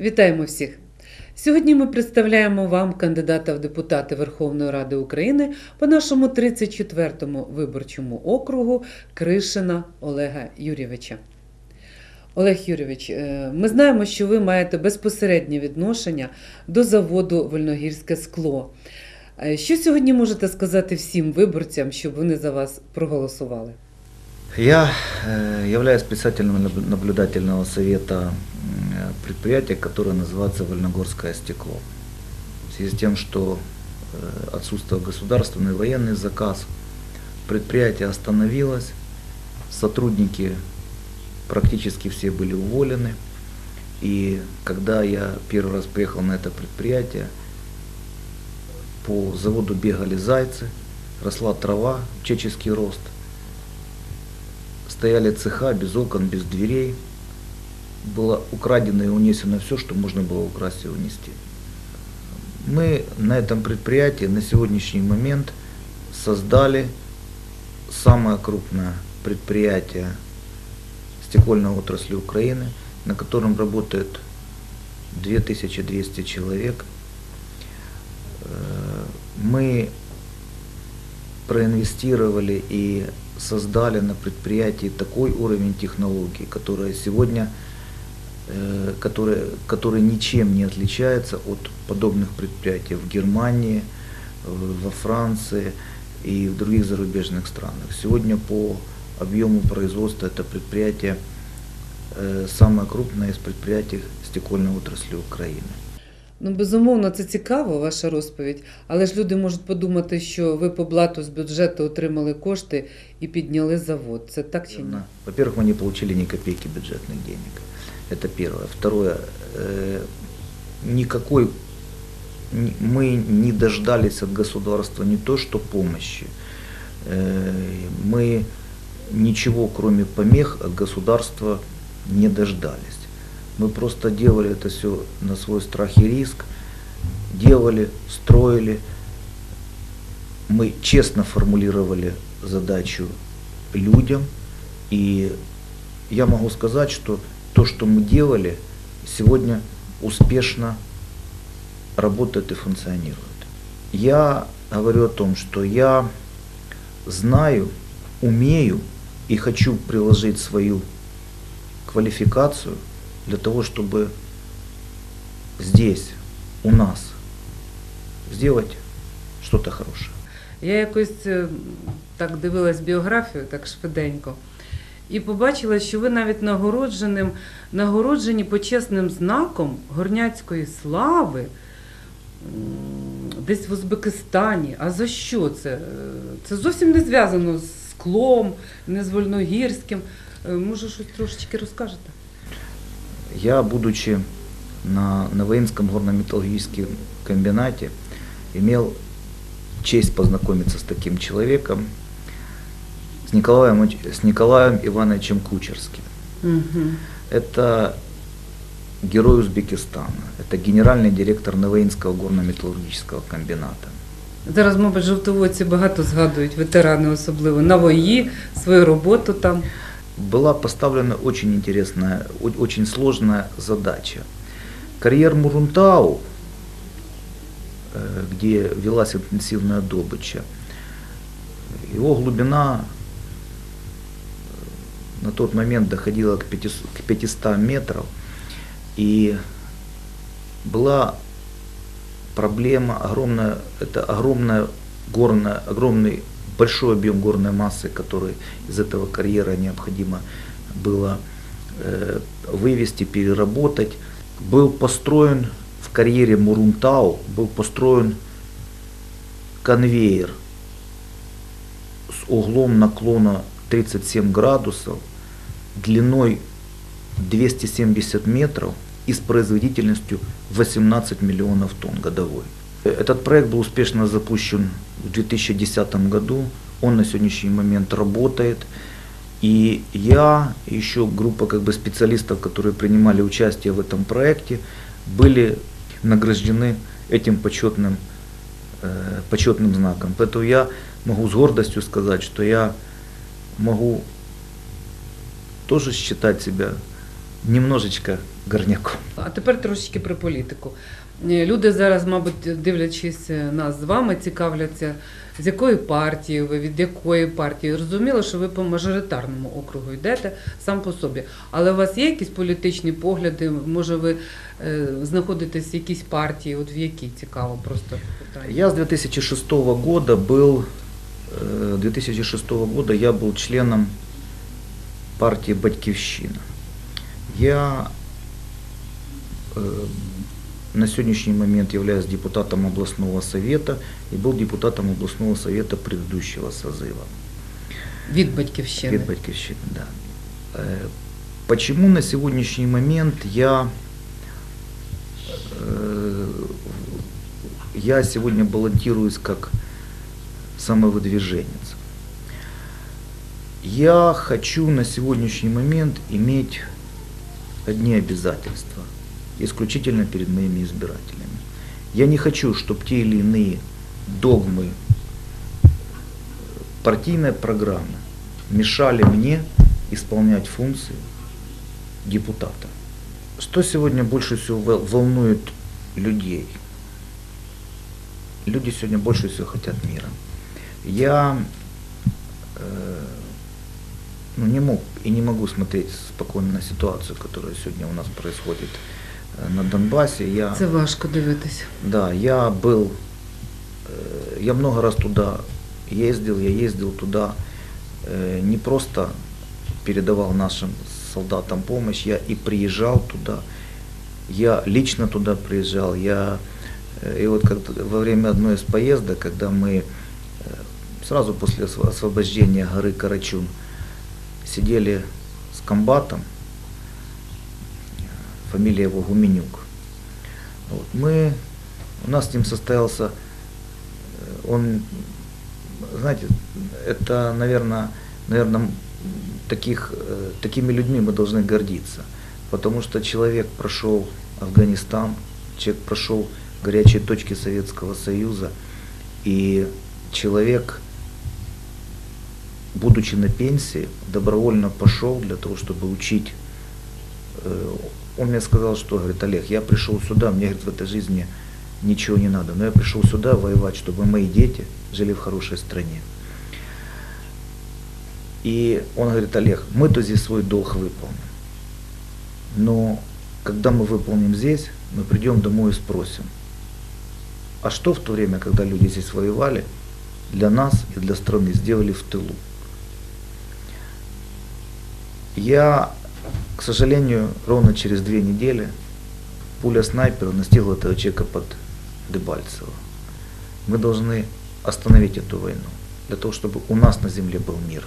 Вітаємо всіх! Сьогодні ми представляємо вам кандидата в депутати Верховної Ради України по нашому 34-му виборчому округу Кришина Олега Юрійовича. Олег Юрійович, е, ми знаємо, що ви маєте безпосереднє відношення до заводу Вольногірське скло. Е, Що сьогодні можете сказати всім виборцям, щоб вони за вас проголосували? Я э, являюсь председателем наб- наблюдательного совета м, предприятия, которое называется Вольногорское стекло. В связи с тем, что э, отсутствовал государственный военный заказ, предприятие остановилось, сотрудники практически все были уволены. И когда я первый раз приехал на это предприятие, по заводу бегали зайцы, росла трава, чеческий рост – стояли цеха без окон, без дверей. Было украдено и унесено все, что можно было украсть и унести. Мы на этом предприятии на сегодняшний момент создали самое крупное предприятие стекольной отрасли Украины, на котором работает 2200 человек. Э, Мы проинвестировали и создали на предприятии такой уровень технологий, который сегодня, э, который, который ничем не отличается от подобных предприятий в Германии, в- во Франции и в других зарубежных странах. Сегодня по объему производства это предприятие э, самое крупное из предприятий стекольной отрасли Украины. Ну, безумовно, це цікаво, ваша розповідь, але ж люди можуть подумати, що ви по блату з бюджету отримали кошти і підняли завод. Це так чи ні? Верно. Во-первых, мы не получили ни копейки бюджетных денег. Это первое. Второе, э, никакой ни- мы не дождались от государства не то что помощи, э, мы ничего кроме помех от государства не дождались. Мы просто делали это все на свой страх и риск, делали, строили. Мы честно формулировали задачу людям, и я могу сказать, что то, что мы делали, сегодня успешно работает и функционирует. Я говорю о том, что я знаю, умею и хочу приложить свою квалификацию для того, чтобы здесь, у нас, сделать что-то хорошее. Я якось так дивилась біографію, так швиденько, і побачила, що ви навіть нагородженим, нагороджені почесним знаком горняцької слави десь в Узбекистані. А за що це? Е, Це зовсім не зв'язано з склом, не з Вольногірським. Е, Може, щось трошечки розкажете? Я, будучи на Новоинском горно-металлургическом комбинате, имел честь познакомиться с таким человеком, с Николаем, с Николаем Ивановичем Кучерским. Угу. Это герой Узбекистана, это генеральный директор Новоинского горно-металлургического комбината. Зараз, мабуть, жовтоводці багато згадують, ветерани особливо, навої, свою роботу там. была поставлена очень интересная, очень сложная задача. Карьер Мурунтау, где велась интенсивная добыча, его глубина на тот момент доходила к 500, к 500 метров, и была проблема огромная, это огромная горная, огромный большой объем горной массы, который из этого карьера необходимо было э, вывести, переработать. Был построен в карьере Мурунтау, был построен конвейер с углом наклона 37 градусов, длиной 270 метров и с производительностью 18 миллионов тонн годовой. Этот проект был успешно запущен в 2010 году. Он на сегодняшний момент работает. И я, еще группа как бы специалистов, которые принимали участие в этом проекте, были награждены этим почетным, э, почетным знаком. Поэтому я могу с гордостью сказать, что я могу тоже считать себя немножечко горняком. А тепер трошечки про політику. Е, Люди зараз, мабуть, дивлячись е, нас з вами, цікавляться, з якої партії ви, від якої партії. Розуміло, що ви по мажоритарному округу йдете сам по собі. Але у вас є якісь політичні погляди? Може, ви е, знаходитесь в якійсь партії? От в якій цікаво просто питання. Я с 2006 года был, э, 2006 года я был членом партии Батькивщина. Я э, на сегодняшний момент являюсь депутатом областного совета и был депутатом областного совета предыдущего созыва. Від батьківщини. Від Батьківщини, да. Э, Почему на сегодняшний момент я, э, я сегодня баллотируюсь как самовыдвиженец? Я хочу на сегодняшний момент иметь одни обязательства, исключительно перед моими избирателями. Я не хочу, чтобы те или иные догмы партийной программы мешали мне исполнять функции депутата. Что сегодня больше всего вол- волнует людей? Люди сегодня больше всего хотят мира. Я э, ну, не мог и не могу смотреть спокойно на ситуацию, которая сегодня у нас происходит э, на Донбассе. Я, Це важко дивитися. да, я был, э, я много раз туда ездил, я ездил туда э, не просто передавал нашим солдатам помощь, я и приезжал туда, я лично туда приезжал, я и вот как во время одной из поездок, когда мы сразу после осво- освобождения горы Карачун сидели с комбатом, фамилия его Гуменюк, вот, мы, у нас с ним состоялся, он, знаете, это, наверное, наверное, таких, такими людьми мы должны гордиться, потому что человек прошел Афганистан, человек прошел горячие точки Советского Союза, и человек, будучи на пенсии, добровольно пошел для того, чтобы учить. Э, Он мне сказал, что, говорит, Олег, я пришел сюда, мне, говорит, в этой жизни ничего не надо, но я пришел сюда воевать, чтобы мои дети жили в хорошей стране. И он говорит, Олег, мы-то здесь свой долг выполним. Но когда мы выполним здесь, мы придем домой и спросим, а что в то время, когда люди здесь воевали, для нас и для страны сделали в тылу? Я, к сожалению, ровно через две недели пуля снайпера настигла этого человека под Дебальцево. Мы должны остановить эту войну, для того, чтобы у нас на земле был мир.